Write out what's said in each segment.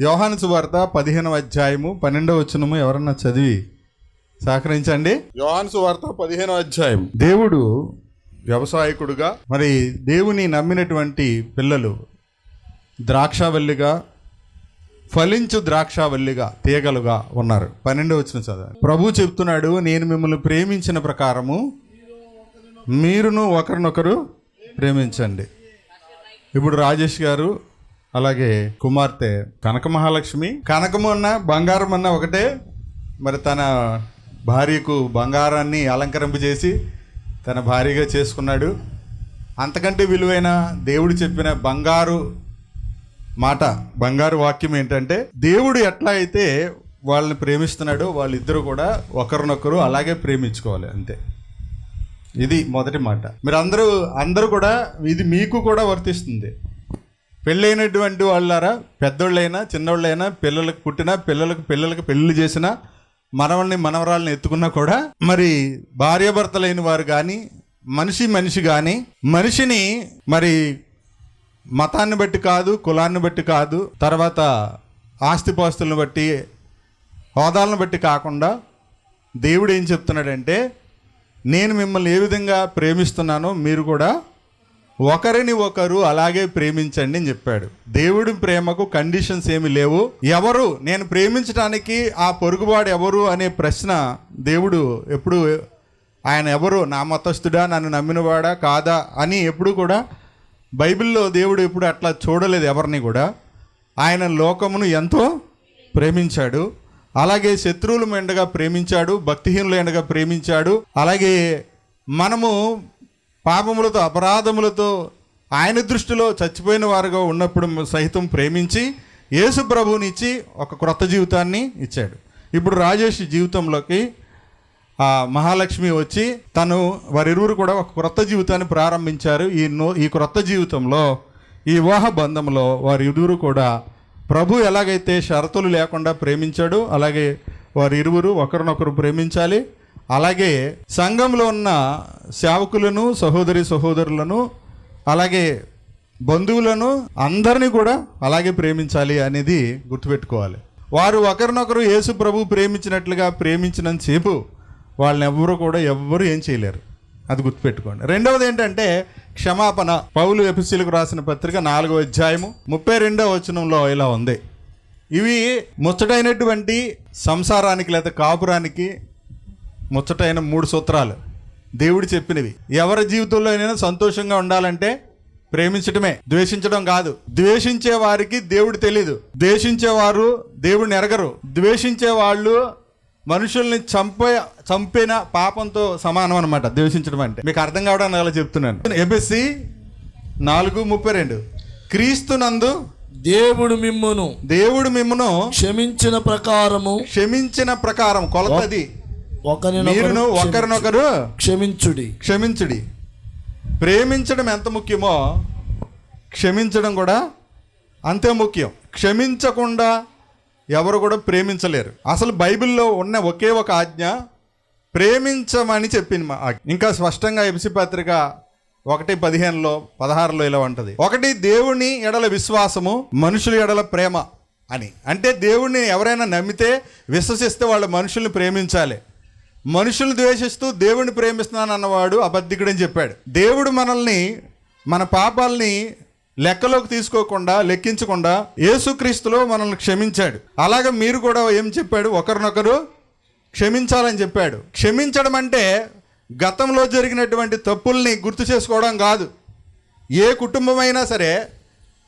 యోహాను సువార్త పదిహేనవ అధ్యాయము పన్నెండవ వచనము ఎవరన్నా చదివి సహకరించండి. యోహాను సువార్త పదిహేనవ అధ్యాయం దేవుడు వ్యవసాయకుడుగా మరి దేవుని నమ్మినటువంటి పిల్లలు ద్రాక్షావల్లిగా ఫలించు ద్రాక్షావల్లిగా తీగలుగా ఉన్నారు. పన్నెండు వచ్చిన చదవండి. ప్రభు చెప్తున్నాడు నేను మిమ్మల్ని ప్రేమించిన ప్రకారము మీరును ఒకరినొకరు ప్రేమించండి. ఇప్పుడు రాజేష్ గారు అలాగే కుమార్తె కనక మహాలక్ష్మి కనకము అన్న బంగారం అన్న ఒకటే. మరి తన భార్యకు బంగారాన్ని అలంకరింపు చేసి తన భార్యగా చేసుకున్నాడు. అంతకంటే విలువైన దేవుడు చెప్పిన బంగారు మాట బంగారు వాక్యం ఏంటంటే దేవుడు ఎట్లా అయితే వాళ్ళని ప్రేమిస్తున్నాడో వాళ్ళిద్దరూ కూడా ఒకరినొకరు అలాగే ప్రేమించుకోవాలి అంతే. ఇది మొదటి మాట. మీరు అందరూ అందరూ కూడా ఇది మీకు కూడా వర్తిస్తుంది. పెళ్ళైనటువంటి వాళ్ళారా? పెద్దోళ్ళైనా చిన్నోళ్ళైనా పిల్లలకు పుట్టినా పిల్లలకు పిల్లలకు పెళ్ళిళ్ళు చేసినా మనవల్ని మనవరాలను ఎత్తుకున్నా కూడా మరి భార్యాభర్తలైన వారు కానీ మనిషి మనిషి కానీ మనిషిని మరి మతాన్ని బట్టి కాదు కులాన్ని బట్టి కాదు తర్వాత ఆస్తిపాస్తులను బట్టి హోదాలను బట్టి కాకుండా దేవుడు ఏం చెప్తున్నాడంటే నేను మిమ్మల్ని ఏ విధంగా ప్రేమిస్తున్నానో మీరు కూడా ఒకరిని ఒకరు అలాగే ప్రేమించండి అని చెప్పాడు. దేవుడి ప్రేమకు కండిషన్స్ ఏమి లేవు. ఎవరు? నేను ప్రేమించడానికి ఆ పొరుగువాడు ఎవరు అనే ప్రశ్న దేవుడు ఎప్పుడు ఆయన ఎవరు? నా మతస్థుడా నన్ను నమ్మినవాడా కాదా అని ఎప్పుడు కూడా బైబిల్లో దేవుడు ఎప్పుడు అట్లా చూడలేదు ఎవరిని కూడా. ఆయన లోకమును ఎంతో ప్రేమించాడు. అలాగే శత్రువులు మెండగా ప్రేమించాడు భక్తిహీనులు ఎండగా ప్రేమించాడు. అలాగే మనము పాపములతో అపరాధములతో ఆయన దృష్టిలో చచ్చిపోయిన వారుగా ఉన్నప్పుడు సహితం ప్రేమించి యేసు ప్రభునిచ్చి ఒక క్రొత్త జీవితాన్ని ఇచ్చాడు. ఇప్పుడు రాజేష్ జీవితంలోకి ఆ మహాలక్ష్మి వచ్చి తను వారిరువురు కూడా ఒక క్రొత్త జీవితాన్ని ప్రారంభించారు. ఈ నో ఈ క్రొత్త జీవితంలో ఈ వివాహ బంధంలో వారిరువురు కూడా ప్రభు ఎలాగైతే షరతులు లేకుండా ప్రేమించాడు అలాగే వారి ఇరువురు ఒకరినొకరు ప్రేమించాలి. అలాగే సంఘంలో ఉన్న సేవకులను సహోదరి సహోదరులను అలాగే బంధువులను అందరినీ కూడా అలాగే ప్రేమించాలి అనేది గుర్తుపెట్టుకోవాలి. వారు ఒకరినొకరు యేసు ప్రభు ప్రేమించినట్లుగా ప్రేమించినంతసేపు వాళ్ళని ఎవరు కూడా ఎవ్వరూ ఏం చేయలేరు. అది గుర్తుపెట్టుకోండి. రెండవది ఏంటంటే క్షమాపణ. పౌలు ఎపిసిలకు రాసిన పత్రిక నాలుగో అధ్యాయము ముప్పై రెండవ వచనంలో ఇలా ఉంది. ఇవి ముచ్చటైనటువంటి సంసారానికి లేదా కాపురానికి ముచ్చటైన మూడు సూత్రాలు. దేవుడు చెప్పినవి. ఎవరి జీవితంలో అయినా సంతోషంగా ఉండాలంటే ప్రేమించడమే ద్వేషించడం కాదు. ద్వేషించే వారికి దేవుడు తెలీదు. ద్వేషించేవారు దేవుడిని ఎరగరు. ద్వేషించే వాళ్ళు మనుషుల్ని చంపే చంపిన పాపంతో సమానం అనమాట ద్వేషించడం అంటే. మీకు అర్థం కావడానికి అలా చెప్తున్నాను. ఎబిసి నాలుగు ముప్పై రెండు. క్రీస్తునందు దేవుడు మిమ్మును దేవుడు మిమ్మను క్షమించిన ప్రకారము క్షమించిన ప్రకారం కొలతది. ఒకరినొకరు ఒకరినొకరు క్షమించుడి. క్షమించుడి. ప్రేమించడం ఎంత ముఖ్యమో క్షమించడం కూడా అంతే ముఖ్యం. క్షమించకుండా ఎవరు కూడా ప్రేమించలేరు. అసలు బైబిల్లో ఉన్న ఒకే ఒక ఆజ్ఞ ప్రేమించమని చెప్పింది మా. ఇంకా స్పష్టంగా ఎపిసి పత్రిక ఒకటి పదిహేనులో పదహారులో ఇలా ఉంటుంది. ఒకటి దేవుని ఎడల విశ్వాసము మనుషుల ఎడల ప్రేమ అని. అంటే దేవుణ్ణి ఎవరైనా నమ్మితే విశ్వసిస్తే వాళ్ళ మనుషుల్ని ప్రేమించాలి. మనుషులు ద్వేషిస్తూ దేవుని ప్రేమిస్తున్నాను అన్నవాడు అబద్ధికుడని చెప్పాడు. దేవుడు మనల్ని మన పాపాలని లెక్కలోకి తీసుకోకుండా లెక్కించకుండా యేసుక్రీస్తులో మనల్ని క్షమించాడు. అలాగే మీరు కూడా ఏం చెప్పాడు? ఒకరినొకరు క్షమించాలని చెప్పాడు. క్షమించడం అంటే గతంలో జరిగినటువంటి తప్పుల్ని గుర్తు చేసుకోవడం కాదు. ఏ కుటుంబమైనా సరే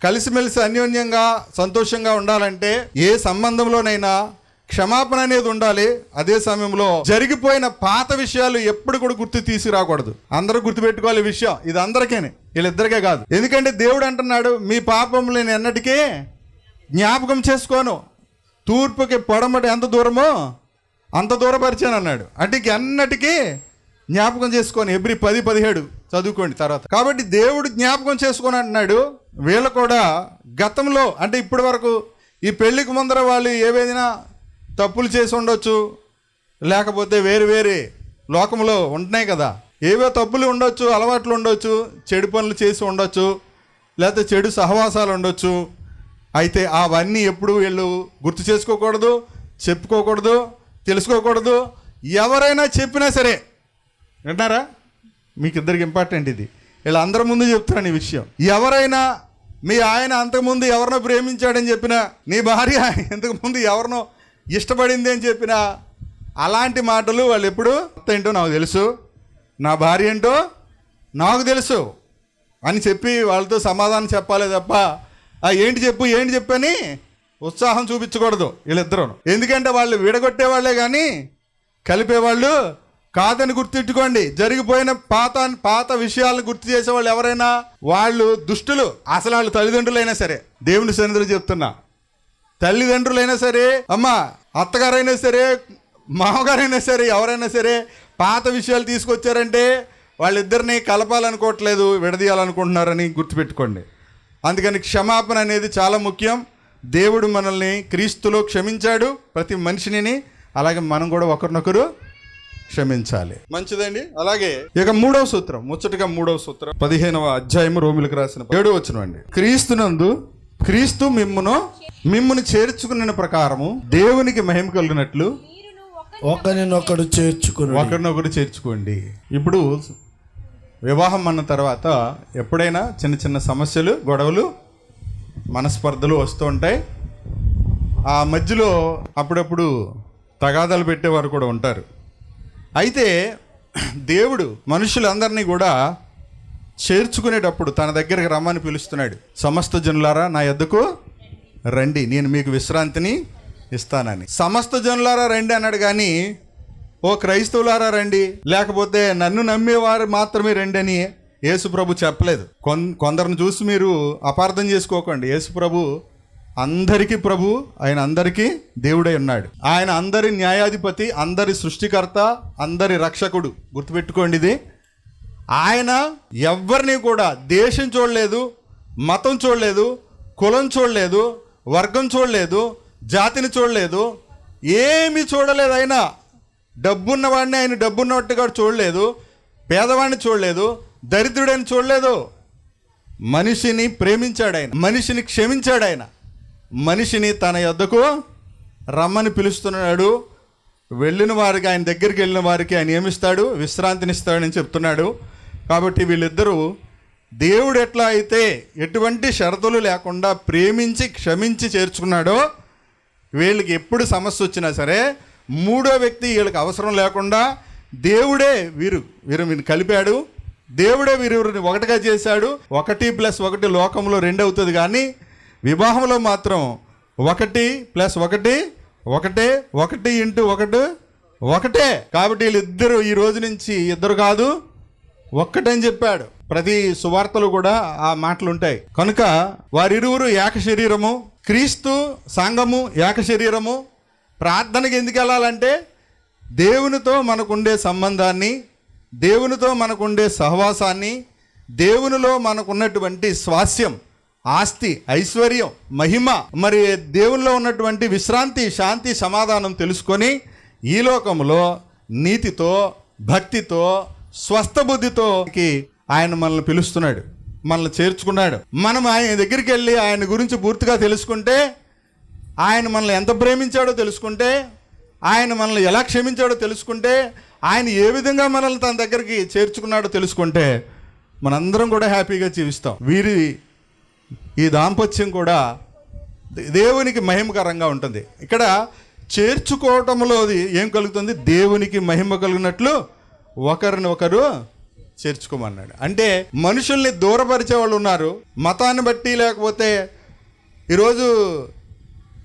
కలిసిమెలిసి అన్యోన్యంగా సంతోషంగా ఉండాలంటే ఏ సంబంధంలోనైనా క్షమాపణ అనేది ఉండాలి. అదే సమయంలో జరిగిపోయిన పాత విషయాలు ఎప్పుడు కూడా గుర్తు తీసుకురాకూడదు. అందరూ గుర్తుపెట్టుకోవాలి విషయం. ఇది అందరికేనే. వీళ్ళిద్దరికే కాదు. ఎందుకంటే దేవుడు అంటున్నాడు మీ పాపం నేను ఎన్నటికీ జ్ఞాపకం చేసుకోను. తూర్పుకి పొడమటి ఎంత దూరమో అంత దూరపరిచాను అన్నాడు. అంటే ఎన్నటికీ జ్ఞాపకం చేసుకొని. ఎవ్రీ పది పదిహేడు చదువుకోండి తర్వాత. కాబట్టి దేవుడు జ్ఞాపకం చేసుకొని అంటున్నాడు. వీళ్ళు కూడా గతంలో అంటే ఇప్పటి వరకు ఈ పెళ్ళికి ముందర వాళ్ళు ఏవేదైనా తప్పులు చేసి ఉండొచ్చు. లేకపోతే వేరు వేరే లోకంలో ఉంటున్నాయి కదా. ఏవో తప్పులు ఉండొచ్చు అలవాట్లు ఉండొచ్చు చెడు పనులు చేసి ఉండొచ్చు లేకపోతే చెడు సహవాసాలు ఉండొచ్చు. అయితే అవన్నీ ఎప్పుడు వీళ్ళు గుర్తు చేసుకోకూడదు చెప్పుకోకూడదు తెలుసుకోకూడదు. ఎవరైనా చెప్పినా సరే. వింటారా మీకు ఇద్దరికి ఇంపార్టెంట్ ఇది వీళ్ళందరి ముందు చెప్తున్నాను ఈ విషయం. ఎవరైనా మీ ఆయన అంతకుముందు ఎవరినో ప్రేమించాడని చెప్పినా నీ భార్య ఇంతకుముందు ఎవరినో ఇష్టపడింది అని చెప్పినా అలాంటి మాటలు వాళ్ళు ఎప్పుడు కొత్త ఏంటో నాకు తెలుసు. నా భార్య ఏంటో నాకు తెలుసు అని చెప్పి వాళ్ళతో సమాధానం చెప్పాలి తప్ప ఏంటి చెప్పు ఏంటి చెప్పని ఉత్సాహం చూపించకూడదు వీళ్ళిద్దరూ. ఎందుకంటే వాళ్ళు విడగొట్టేవాళ్ళే కానీ కలిపేవాళ్ళు కాదని గుర్తిట్టుకోండి జరిగిపోయిన పాత పాత విషయాలను గుర్తు చేసే వాళ్ళు ఎవరైనా వాళ్ళు దుష్టులు. అసలు వాళ్ళు తల్లిదండ్రులైనా సరే. దేవుని సన్నిధిలో చెప్తున్నా. తల్లిదండ్రులైనా సరే అమ్మ అత్తగారైనా సరే మామగారైనా సరే ఎవరైనా సరే పాత విషయాలు తీసుకొచ్చారంటే వాళ్ళిద్దరిని కలపాలనుకోవట్లేదు విడదీయాలనుకుంటున్నారని గుర్తుపెట్టుకోండి. అందుకని క్షమాపణ అనేది చాలా ముఖ్యం. దేవుడు మనల్ని క్రీస్తులో క్షమించాడు ప్రతి మనిషిని అలాగే మనం కూడా ఒకరినొకరు క్షమించాలి. మంచిదండి. అలాగే ఇక మూడవ సూత్రం ముచ్చటగా మూడవ సూత్రం పదిహేనవ అధ్యాయము రోమిలకు రాసిన ఏడు వచ్చిన అండి. క్రీస్తునందు క్రీస్తు మిమ్మును మిమ్మును చేర్చుకున్న ప్రకారము దేవునికి మహిమ కలిగినట్లు ఒకరినొకడు చేర్చుకుని ఒకరినొకరు చేర్చుకోండి. ఇప్పుడు వివాహం అన్న తర్వాత ఎప్పుడైనా చిన్న చిన్న సమస్యలు గొడవలు మనస్పర్ధలు వస్తూ ఉంటాయి. ఆ మధ్యలో అప్పుడప్పుడు తగాదాలు పెట్టేవారు కూడా ఉంటారు. అయితే దేవుడు మనుషులందరినీ కూడా చేర్చుకునేటప్పుడు తన దగ్గరికి రమ్మని పిలుస్తున్నాడు. సమస్త జనులారా నా యొద్దకు రండి నేను మీకు విశ్రాంతిని ఇస్తానని. సమస్త జనులారా రండి అన్నాడు కానీ ఓ క్రైస్తవులారా రండి లేకపోతే నన్ను నమ్మేవారు మాత్రమే రండి అని యేసుప్రభు చెప్పలేదు. కొన్ కొందరిని చూసి మీరు అపార్థం చేసుకోకండి. యేసుప్రభు అందరికీ ప్రభు ఆయన అందరికీ దేవుడై ఉన్నాడు. ఆయన అందరి న్యాయాధిపతి అందరి సృష్టికర్త అందరి రక్షకుడు. గుర్తుపెట్టుకోండి ఇది. ఆయన ఎవరిని కూడా దేశం చూడలేదు మతం చూడలేదు కులం చూడలేదు వర్గం చూడలేదు జాతిని చూడలేదు ఏమి చూడలేదు ఆయన డబ్బున్నవాడిని ఆయన డబ్బున్నట్టుగా చూడలేదు పేదవాడిని చూడలేదు దరిద్రుడని చూడలేదు. మనిషిని ప్రేమించాడు ఆయన మనిషిని క్షమించాడు ఆయన. మనిషిని తన యొద్దకు రమ్మని పిలుస్తున్నాడు. వెళ్ళిన వారికి ఆయన దగ్గరికి వెళ్ళిన వారికి ఆయన ఏమిస్తాడు? విశ్రాంతినిస్తాడని చెప్తున్నాడు. కాబట్టి వీళ్ళిద్దరూ దేవుడు ఎట్లా అయితే ఎటువంటి షరతులు లేకుండా ప్రేమించి క్షమించి చేర్చుకున్నాడో వీళ్ళకి ఎప్పుడు సమస్య వచ్చినా సరే మూడో వ్యక్తి వీళ్ళకి అవసరం లేకుండా దేవుడే వీరు వీరు వీరిని కలిపాడు. దేవుడే వీరిని ఒకటిగా చేశాడు. ఒకటి ప్లస్ ఒకటి లోకంలో రెండు అవుతుంది కానీ వివాహంలో మాత్రం ఒకటి ప్లస్ ఒకటి ఒకటే ఒకటి ఇంటూ ఒకటి ఒకటే. కాబట్టి వీళ్ళిద్దరు ఈ రోజు నుంచి ఇద్దరు కాదు. ఒక్కటని చెప్పాడు. ప్రతి సువార్తలు కూడా ఆ మాటలు ఉంటాయి కనుక వారిరువురు ఏక శరీరము క్రీస్తు సంఘము ఏక శరీరము ప్రార్థనకి ఎందుకు వెళ్ళాలంటే దేవునితో మనకుండే సంబంధాన్ని దేవునితో మనకుండే సహవాసాన్ని దేవునిలో మనకున్నటువంటి స్వాస్యం ఆస్తి ఐశ్వర్యం మహిమ మరి దేవునిలో ఉన్నటువంటి విశ్రాంతి శాంతి సమాధానం తెలుసుకొని ఈ లోకంలో నీతితో భక్తితో స్వస్థ బుద్ధితో ఆయన మనల్ని పిలుస్తున్నాడు మనల్ని చేర్చుకున్నాడు. మనం ఆయన దగ్గరికి వెళ్ళి ఆయన గురించి పూర్తిగా తెలుసుకుంటే ఆయన మనల్ని ఎంత ప్రేమించాడో తెలుసుకుంటే ఆయన మనల్ని ఎలా క్షమించాడో తెలుసుకుంటే ఆయన ఏ విధంగా మనల్ని తన దగ్గరికి చేర్చుకున్నాడో తెలుసుకుంటే మనందరం కూడా హ్యాపీగా జీవిస్తాం. వీరి ఈ దాంపత్యం కూడా దేవునికి మహిమకరంగా ఉంటుంది. ఇక్కడ చేర్చుకోవటంలోది ఏం కలుగుతుంది? దేవునికి మహిమ కలిగినట్లు ఒకరిని ఒకరు చేర్చుకోమన్నాడు. అంటే మనుషుల్ని దూరపరిచే వాళ్ళు ఉన్నారు. మతాన్ని బట్టి లేకపోతే ఈరోజు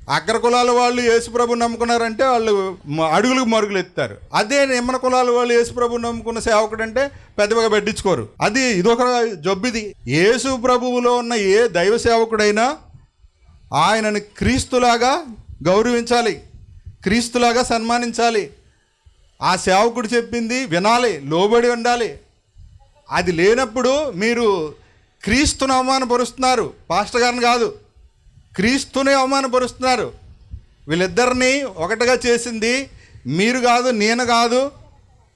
అగ్ర కులాల వాళ్ళు యేసుప్రభు నమ్ముకున్నారంటే వాళ్ళు అడుగులకు మరుగులు ఎత్తారు అదే నిమ్మన కులాల వాళ్ళు యేసుప్రభు నమ్ముకున్న సేవకుడు అంటే పెద్దగా పెట్టించుకోరు. అది ఇదొక జబ్బిది. యేసు ప్రభువులో ఉన్న ఏ దైవ సేవకుడైనా ఆయనను క్రీస్తులాగా గౌరవించాలి. క్రీస్తులాగా సన్మానించాలి. ఆ సేవకుడు చెప్పింది వినాలి లోబడి ఉండాలి. అది లేనప్పుడు మీరు క్రీస్తుని అవమానపరుస్తున్నారు. పాస్టర్ గారిని కాదు క్రీస్తుని అవమానపరుస్తున్నారు. వీళ్ళిద్దరిని ఒకటిగా చేసింది మీరు కాదు నేను కాదు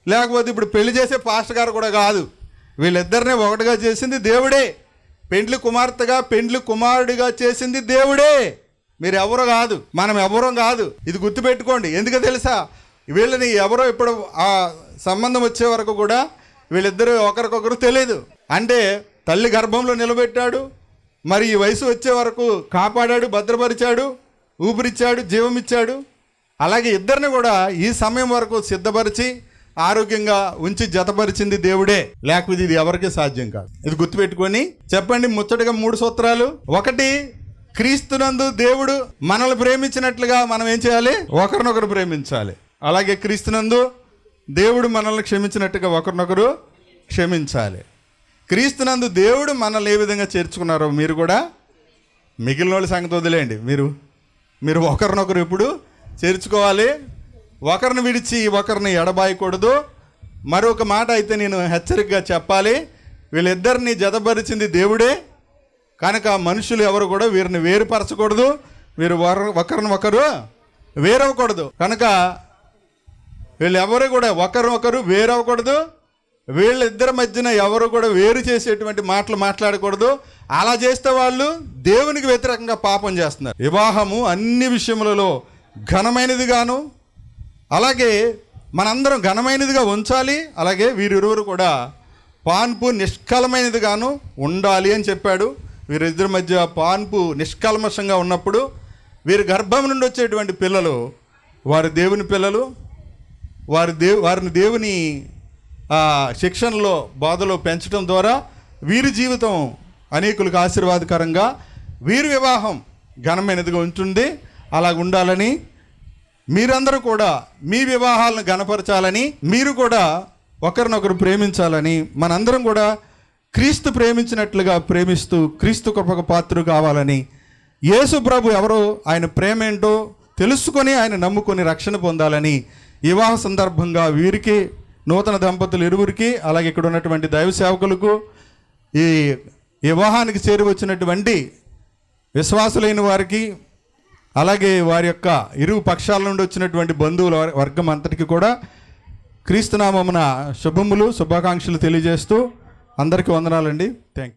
లేకపోతే ఇప్పుడు పెళ్ళి చేసే పాస్టర్ గారు కూడా కాదు. వీళ్ళిద్దరిని ఒకటిగా చేసింది దేవుడే. పెండ్లి కుమార్తెగా పెండ్లి కుమారుడిగా చేసింది దేవుడే. మీరు ఎవరు కాదు మనం ఎవరం కాదు. ఇది గుర్తుపెట్టుకోండి. ఎందుకు తెలుసా? వీళ్ళని ఎవరో ఇప్పుడు ఆ సంబంధం వచ్చే వరకు కూడా వీళ్ళిద్దరూ ఒకరికొకరు తెలియదు అంటే తల్లి గర్భంలో నిలబెట్టాడు మరి ఈ వయసు వచ్చే వరకు కాపాడాడు భద్రపరిచాడు ఊపిరిచ్చాడు జీవమిచ్చాడు. అలాగే ఇద్దరిని కూడా ఈ సమయం వరకు సిద్ధపరిచి ఆరోగ్యంగా ఉంచి జతపరిచింది దేవుడే. లేకపోతే ఇది ఎవరికీ సాధ్యం కాదు. ఇది గుర్తుపెట్టుకొని చెప్పండి ముచ్చటగా మూడు సూత్రాలు. ఒకటి క్రీస్తునందు దేవుడు మనల్ని ప్రేమించినట్లుగా మనం ఏం చేయాలి? ఒకరినొకరు ప్రేమించాలి. అలాగే క్రీస్తునందు దేవుడు మనల్ని క్షమించినట్టుగా ఒకరినొకరు క్షమించాలి. క్రీస్తునందు దేవుడు మనల్ని ఏ విధంగా చేర్చుకున్నారో మీరు కూడా మిగిలిన వాళ్ళ సంగతి వదిలేయండి. మీరు మీరు ఒకరినొకరు ఎప్పుడు చేర్చుకోవాలి. ఒకరిని విడిచి ఒకరిని ఎడబాయకూడదు. మరొక మాట అయితే నేను హెచ్చరికగా చెప్పాలి. వీళ్ళిద్దరిని జతపరిచింది దేవుడే. కనుక మనుషులు ఎవరు కూడా వీరిని వేరుపరచకూడదు. వీరు ఒకరిని ఒకరు వేరవకూడదు కనుక వీళ్ళు ఎవరు కూడా ఒకరినొకరు వేరవ్వకూడదు. వీళ్ళిద్దరి మధ్యన ఎవరు కూడా వేరు చేసేటువంటి మాటలు మాట్లాడకూడదు. అలా చేస్తే వాళ్ళు దేవునికి వ్యతిరేకంగా పాపం చేస్తున్నారు. వివాహము అన్ని విషయములలో ఘనమైనది గాను అలాగే మనందరం ఘనమైనదిగా ఉంచాలి అలాగే వీరిరువురు కూడా పాన్పు నిష్కలమైనది గాను ఉండాలి అని చెప్పాడు. వీరిద్దరి మధ్య పాన్పు నిష్కల్మషంగా ఉన్నప్పుడు వీరి గర్భం నుండి వచ్చేటువంటి పిల్లలు వారి దేవుని పిల్లలు వారి దేవు వారిని దేవుని శిక్షణలో బాధలో పెంచడం ద్వారా వీరి జీవితం అనేకులకు ఆశీర్వాదకరంగా వీరి వివాహం ఘనమైనదిగా ఉంటుంది. అలా ఉండాలని మీరందరూ కూడా మీ వివాహాలను గణపరచాలని మీరు కూడా ఒకరినొకరు ప్రేమించాలని మనందరం కూడా క్రీస్తు ప్రేమించినట్లుగా ప్రేమిస్తూ క్రీస్తు కృపకు పాత్ర కావాలని యేసు ప్రభు ఎవరో ఆయన ప్రేమేంటో తెలుసుకొని ఆయన నమ్ముకొని రక్షణ పొందాలని వివాహ సందర్భంగా వీరికి నూతన దంపతులు ఇరువురికి అలాగే ఇక్కడ ఉన్నటువంటి దైవ సేవకులకు ఈ వివాహానికి చేరి వచ్చినటువంటి విశ్వాసులైన వారికి అలాగే వారి యొక్క ఇరు పక్షాల నుండి వచ్చినటువంటి బంధువుల వర్గం అంతటికి కూడా క్రీస్తునామమున శుభములు శుభాకాంక్షలు తెలియజేస్తూ అందరికీ వందనాలండి. Thank you